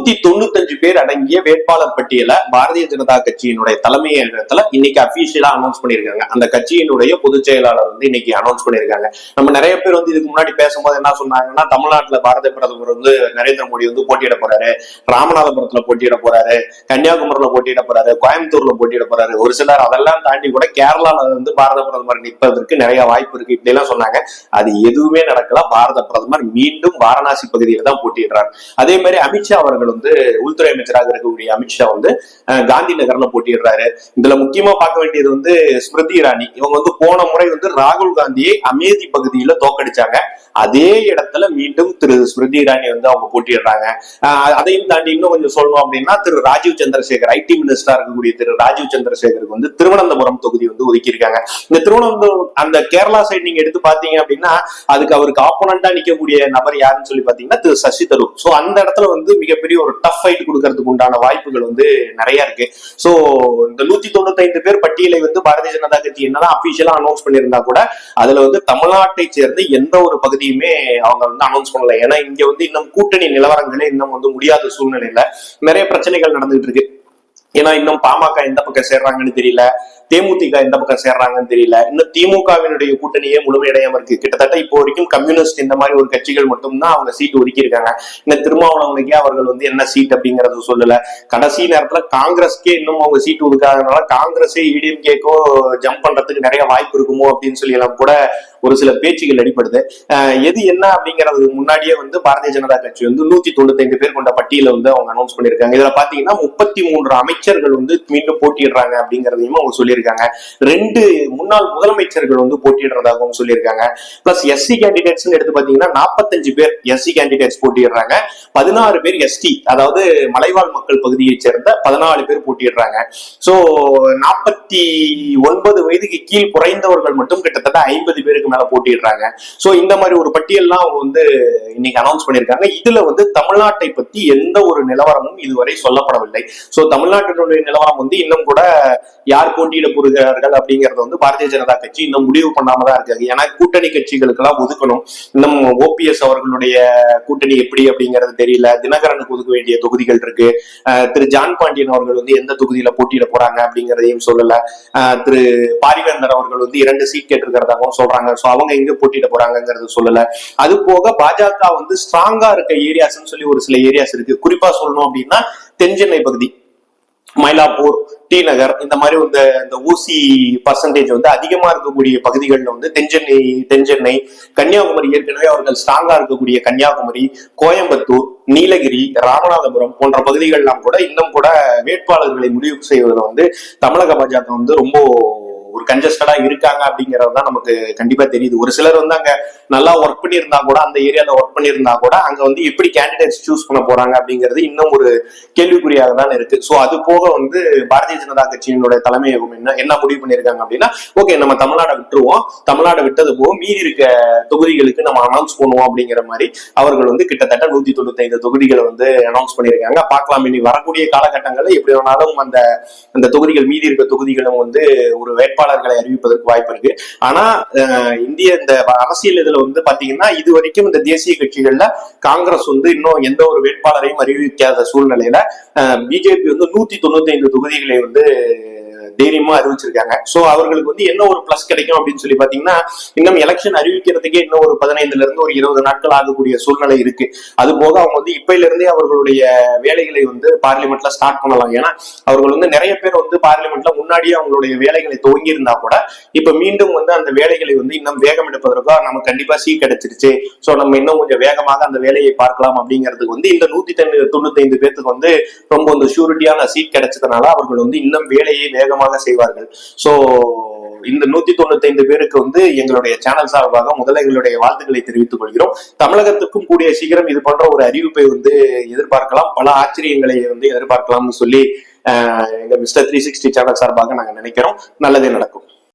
நூத்தி தொண்ணூத்தஞ்சு பேர் அடங்கிய வேட்பாளர் பட்டியலை பாரதிய ஜனதா கட்சியினுடைய தலைமையகத்துல இன்னைக்கு அபிஷியலா அனௌன்ஸ் பண்ணிருக்காங்க அந்த கட்சியினுடைய பொதுச் செயலாளர் வந்து இன்னைக்கு அனௌன்ஸ் பண்ணிருக்காங்க நம்ம நிறைய பேர் வந்து இதுக்கு முன்னாடி பேசும்போது என்ன சொன்னாங்கன்னா தமிழ்நாட்டுல பாரத பிரதமர் வந்து நரேந்திர மோடி வந்து போட்டியிட போறாரு ராமநாதபுரத்துல போட்டியிட போறாரு கன்னியாகுமரியில போட்டியிட போறாரு கோயம்புத்தூர்ல போட்டியிட போறாரு. ஒரு சிலர் அதெல்லாம் தாண்டி கூட கேரளால வந்து பாரத பிரதமர் நிற்பதற்கு நிறைய வாய்ப்பு இருக்கு. இப்படி எல்லாம் சொன்னாங்க. அது எதுவுமே நடக்கல. பாரத பிரதமர் மீண்டும் வாரணாசி பகுதியில தான் போட்டியிடுறார். அதே மாதிரி அமித்ஷா அவர்கள் வந்து உள்துறை அமைச்சராக இருக்கக்கூடிய அமித்ஷா வந்து காந்தி நகர்ல போட்டியிடுறாரு. இதுல முக்கியமா பார்க்க வேண்டியது வந்து ஸ்மிருதி இரானி. இவங்க வந்து போன முறை வந்து ராகுல் காந்தியை அமேதி பகுதியில தோக்கடிச்சாங்க அதே இடத்துல மீண்டும் திரு ஸ்மிருதி இரானி வந்து அவங்க போட்டியிடுறாங்க. அதையும் தாண்டி இன்னும் கொஞ்சம் சொல்லணும் அப்படின்னா திரு ராஜீவ் சந்திரசேகர் ஐடி மினிஸ்டரா இருக்கக்கூடிய திரு ராஜீவ் சந்திரசேகருக்கு வந்து திருவனந்தபுரம் தொகுதி வந்து ஒதுக்கியிருக்காங்க. இந்த திருவனந்தபுரம் அந்த கேரளா சைடு நீங்க எடுத்து பாத்தீங்க அப்படின்னா அதுக்கு அவருக்கு ஆப்போனண்டா நிக்கக்கூடிய நபர் யாருன்னு சொல்லி பாத்தீங்கன்னா திரு சசி தரூர். சோ அந்த இடத்துல வந்து மிகப்பெரிய ஒரு டஃப் ஃபைட் கொடுக்கறதுக்கு உண்டான வாய்ப்புகள் வந்து நிறைய இருக்கு. ஸோ இந்த நூத்தி தொண்ணூத்தி பேர் பட்டியலை வந்து பாரதிய ஜனதா கட்சி என்னதான் அபிஷியலா அனௌன்ஸ் பண்ணியிருந்தா கூட அதுல வந்து தமிழ்நாட்டை சேர்ந்த எந்த ஒரு பகுதியுமே அவங்க வந்து அனௌன்ஸ் பண்ணல. ஏன்னா இங்க வந்து இன்னும் கூட்டணி நிலவரங்களே இன்னும் வந்து முடியாத சூழ்நிலையில நிறைய பிரச்சனைகள் நடந்துகிட்டு இருக்கு. ஏன்னா இன்னும் பாமக எந்த பக்கம் சேர்றாங்கன்னு தெரியல. தேமுதிக எந்த பக்கம் சேர்றாங்கன்னு தெரியல. இன்னும் திமுகவினுடைய கூட்டணியே முழுமையடையாம இருக்கு. கிட்டத்தட்ட இப்போ வரைக்கும் கம்யூனிஸ்ட் இந்த மாதிரி ஒரு கட்சிகள் மட்டும்தான் அவங்க சீட் ஒதுக்கி இருக்காங்க இந்த திருமாவளவனுக்கே அவர்கள் வந்து என்ன சீட் அப்படிங்கறது சொல்லல. கடைசி நேரத்துல காங்கிரஸ்க்கே இன்னும் அவங்க சீட் ஒதுக்காதனால காங்கிரஸே இடிஎம்கேக்கோ ஜம்ப் பண்றதுக்கு நிறைய வாய்ப்பு இருக்குமோ அப்படின்னு சொல்லி எல்லாம் கூட ஒரு சில பேச்சுகள் அடிப்படுது எது என்ன அப்படிங்கறது முன்னாடியே வந்து பாரதிய ஜனதா கட்சி வந்து நூத்தி தொண்ணூத்தைந்து பேர் கொண்ட பட்டியல வந்து அவங்க அனௌன்ஸ் பண்ணிருக்காங்க இதுல பாத்தீங்கன்னா முப்பத்தி மூன்று அமைச்சர்கள் வந்து மீண்டும் போட்டியிடுறாங்க அப்படிங்கறதையும் அவங்க சொல்லியிருக்காங்க. ரெண்டு முன்னாள் முதலமைச்சர்கள் வந்து போட்டியிடுறதாகவும் சொல்லியிருக்காங்க. பிளஸ் எஸ்சி கேண்டிடேட்ஸ் எடுத்து பாத்தீங்கன்னா நாற்பத்தஞ்சு பேர் எஸ்சி கேண்டிடேட்ஸ் போட்டியிடுறாங்க. பதினாறு பேர் எஸ்டி அதாவது மலைவாழ் மக்கள் பகுதியை சேர்ந்த பதினாலு பேர் போட்டியிடுறாங்க. சோ நாற்பத்தி ஒன்பது வயதுக்கு கீழ் குறைந்தவர்கள் மட்டும் கிட்டத்தட்ட ஐம்பது பேருக்கு மேல போட்டிடுறாங்க சோ இந்த மாதிரி ஒரு பட்டியல்லாம் அவங்க வந்து இன்னைக்கு அனௌன்ஸ் பண்ணியிருக்காங்க. இதுல வந்து தமிழ்நாட்டை பத்தி எந்த ஒரு நிலவரமும் இதுவரை சொல்லப்படவில்லை. சோ தமிழ்நாட்டினுடைய நிலவரம் வந்து இன்னும் கூட யார் போட்டியிட புரிகிறார்கள் அப்படிங்கறத வந்து பாரதிய ஜனதா கட்சி இன்னும் முடிவு பண்ணாம தான் இருக்காங்க. ஏன்னா கூட்டணி கட்சிகளுக்கு எல்லாம் ஒதுக்கணும். இன்னும் ஓபிஎஸ் அவர்களுடைய கூட்டணி எப்படி அப்படிங்கறது தெரியல. தினகரனுக்கு ஒதுக்க வேண்டிய தொகுதிகள் இருக்கு. திரு ஜான் பாண்டியன் அவர்கள் வந்து எந்த தொகுதியில போட்டியிட போறாங்க அப்படிங்கறதையும் சொல்லல. திரு பாரிவேந்தர் அவர்கள் வந்து இரண்டு சீட் கேட்டிருக்கிறதாகவும் சொல்றாங்க. சோ அவங்க எங்க போட்டியிட போறாங்கங்கிறது சொல்லல. அது போக பாஜக வந்து ஸ்ட்ராங்கா இருக்க ஏரியாஸ்னு சொல்லி ஒரு சில ஏரியாஸ் இருக்கு. குறிப்பா சொல்லணும் அப்படின்னா தென்சென்னை பகுதி. மயிலாப்பூர் டி நகர் இந்த மாதிரி இந்த இந்த ஊசி பர்சன்டேஜ் வந்து அதிகமா இருக்கக்கூடிய பகுதிகளில் வந்து தென்சென்னை தென்சென்னை கன்னியாகுமரி ஏற்கனவே அவர்கள் ஸ்ட்ராங்கா இருக்கக்கூடிய கன்னியாகுமரி கோயம்புத்தூர் நீலகிரி ராமநாதபுரம் போன்ற பகுதிகள்லாம் கூட இன்னும் கூட வேட்பாளர்களை முடிவு செய்வதில் வந்து தமிழக பாஜக வந்து ரொம்ப ஒரு கன்ஜஸ்டடா இருக்காங்க அப்படிங்கறது தான் நமக்கு கண்டிப்பா தெரியுது. ஒரு சிலர் வந்து அங்க நல்லா ஒர்க் பண்ணியிருந்தா கூட அந்த ஏரியாவில் ஒர்க் பண்ணியிருந்தா கூட அங்க வந்து எப்படி கேண்டிடேட்ஸ் சூஸ் பண்ண போறாங்க அப்படிங்கிறது இன்னும் ஒரு கேள்விக்குறியாக தான் இருக்கு. ஸோ அது போக வந்து பாரதிய ஜனதா கட்சியினுடைய தலைமையகம் என்ன என்ன முடிவு பண்ணியிருக்காங்க அப்படின்னா ஓகே நம்ம தமிழ்நாடை விட்டுருவோம். தமிழ்நாடு விட்டது போக மீதி இருக்க தொகுதிகளுக்கு நம்ம அனௌன்ஸ் பண்ணுவோம் அப்படிங்கிற மாதிரி அவர்கள் வந்து கிட்டத்தட்ட நூத்தி தொண்ணூத்தி ஐந்து தொகுதிகளை வந்து அனௌன்ஸ் பண்ணியிருக்காங்க. பார்க்கலாம் இனி வரக்கூடிய காலகட்டங்களில் எப்படி வேணாலும் அந்த அந்த தொகுதிகள் மீதி இருக்க தொகுதிகளும் வந்து ஒரு வேட்பாளர்களை அறிவிப்பதற்கு வாய்ப்பு இருக்கு. ஆனா இந்திய இந்த அரசியல் இதுல வந்து பாத்தீங்கன்னா இது வரைக்கும் இந்த தேசிய கட்சிகள்ல காங்கிரஸ் வந்து இன்னும் எந்த ஒரு வேட்பாளரையும் அறிவிக்காத சூழ்நிலையில பிஜேபி வந்து நூத்தி தொண்ணூத்தி ஐந்து தொகுதிகளை வந்து தைரியமா அறிவிச்சிருக்காங்க. சோ அவர்களுக்கு வந்து என்ன ஒரு பிளஸ் கிடைக்கும் அப்படின்னு சொல்லி பாத்தீங்கன்னா இன்னும் எலெக்ஷன் அறிவிக்கிறதுக்கே இன்னும் ஒரு பதினைந்துல இருந்து ஒரு இருபது நாட்கள் ஆகக்கூடிய சூழ்நிலை இருக்கு. அது போக அவங்க வந்து இப்பையில இருந்தே அவர்களுடைய வேலைகளை வந்து பார்லிமெண்ட்ல ஸ்டார்ட் பண்ணலாம். ஏன்னா அவர்கள் வந்து நிறைய பேர் வந்து பார்லிமெண்ட்ல முன்னாடியே அவங்களுடைய வேலைகளை துவங்கி இருந்தா கூட இப்ப மீண்டும் வந்து அந்த வேலைகளை வந்து இன்னும் வேகம் எடுப்பதற்கோ நம்ம கண்டிப்பா சீட் கிடைச்சிருச்சு. சோ நம்ம இன்னும் கொஞ்சம் வேகமாக அந்த வேலையை பார்க்கலாம் அப்படிங்கிறதுக்கு வந்து இந்த நூத்தி தொண்ணூத்தி ஐந்து பேத்துக்கு வந்து ரொம்ப வந்து ஷூரிட்டியான சீட் கிடைச்சதுனால அவர்கள் வந்து இன்னும் வேலையை வேகமாக செய்வார்கள். ஸோ இந்த நூத்தி தொண்ணூத்தி ஐந்து பேருக்கு வந்து எங்களுடைய சேனல் சார்பாக முதல்ல எங்களுடைய வாழ்த்துக்களை தெரிவித்துக் கொள்கிறோம். தமிழகத்துக்கும் கூடிய சீக்கிரம் இது போன்ற ஒரு அறிவிப்பை வந்து எதிர்பார்க்கலாம். பல ஆச்சரியங்களை வந்து எதிர்பார்க்கலாம்னு சொல்லி ஆஹ், எங்க மிஸ்டர் த்ரீ சிக்ஸ்டி சேனல் சார்பாக நாங்க நினைக்கிறோம். நல்லதே நடக்கும்.